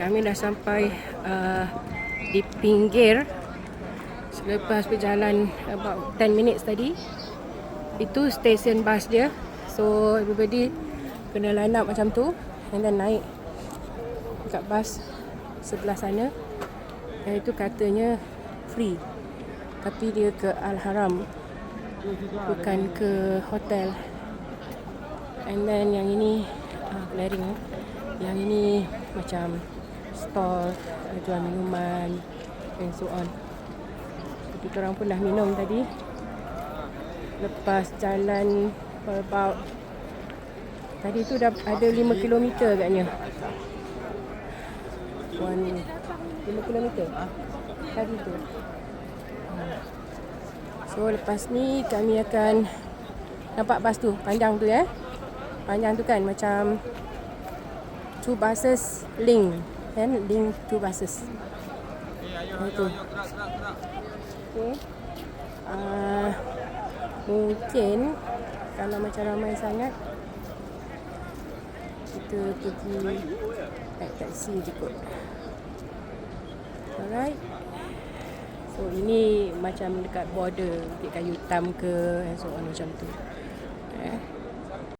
Kami dah sampai uh, di pinggir selepas berjalan about 10 minutes tadi. Itu stesen bas dia. So everybody kena line up macam tu and then naik dekat bas sebelah sana. Dan itu katanya free. Tapi dia ke Al-Haram bukan ke hotel. And then yang ini glaring eh. Yang ini macam uh, jual minuman and so on. Jadi korang pun dah minum tadi. Lepas jalan for about Tadi tu dah ada 5 km agaknya. 1 5 km. Tadi tu. So lepas ni kami akan nampak bas tu panjang tu ya. Panjang tu kan macam two buses link kan link two buses. Itu. Okay. Uh, mungkin kalau macam ramai sangat kita pergi naik taksi je kot. Alright. So ini macam dekat border Bukit Kayu Hitam ke and so on macam tu. Eh.